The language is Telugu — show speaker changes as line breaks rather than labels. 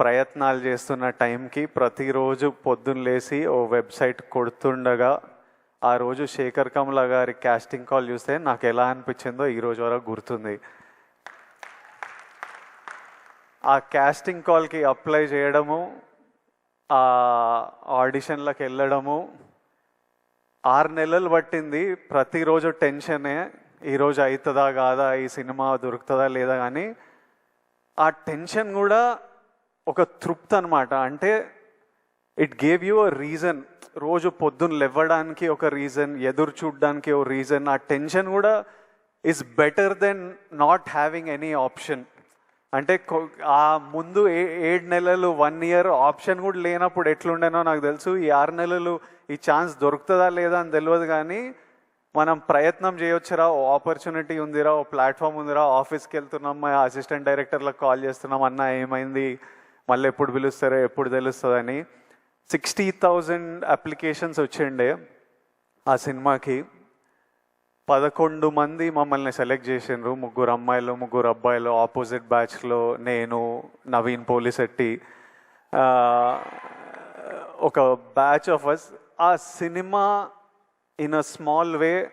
ప్రయత్నాలు చేస్తున్న టైంకి ప్రతిరోజు పొద్దున్న లేచి ఓ వెబ్సైట్ కొడుతుండగా ఆ రోజు శేఖర్ కమల గారి క్యాస్టింగ్ కాల్ చూస్తే నాకు ఎలా అనిపించిందో ఈ రోజు వరకు గుర్తుంది. ఆ క్యాస్టింగ్ కాల్కి అప్లై చేయడము ఆ ఆడిషన్లకు వెళ్ళడము ఆరు నెలలు పట్టింది. ప్రతిరోజు టెన్షనే ఈరోజు అవుతుందా కాదా ఈ సినిమా దొరుకుతుందా లేదా కానీ ఆ టెన్షన్ కూడా ఒక తృప్తి అనమాట అంటే it gave you a reason రోజు పొద్దున్న లేవడానికి ఒక రీజన్ ఎదురు చూడడానికి ఒక రీజన్ ఆ టెన్షన్ కూడా is better than not having any option అంటే ఆ ముందు ఏ ఏడు నెలలు వన్ ఇయర్ ఆప్షన్ కూడా లేనప్పుడు ఎట్లుండేనో నాకు తెలుసు. ఈ ఆరు నెలలు ఈ ఛాన్స్ దొరుకుతుందా లేదా అని తెలియదు కానీ మనం ప్రయత్నం చేయొచ్చురా ఓ ఆపర్చునిటీ ఉందిరా ఓ ప్లాట్ఫామ్ ఉందిరా ఆఫీస్కి వెళ్తున్నాం మా అసిస్టెంట్ డైరెక్టర్లకు కాల్ చేస్తున్నాం అన్న ఏమైంది? మళ్ళీ ఎప్పుడు పిలుస్తారో ఎప్పుడు తెలుస్తుందని సిక్స్టీ థౌజండ్ అప్లికేషన్స్ వచ్చిండే ఆ సినిమాకి. పదకొండు మంది మమ్మల్ని సెలెక్ట్ చేసిండ్రు. ముగ్గురు అమ్మాయిలు ముగ్గురు అబ్బాయిలు ఆపోజిట్ బ్యాచ్లో నేను నవీన్ పోలిశెట్టి ఒక బ్యాచ్ ఆఫ్ అస్ ఆ cinema in a small way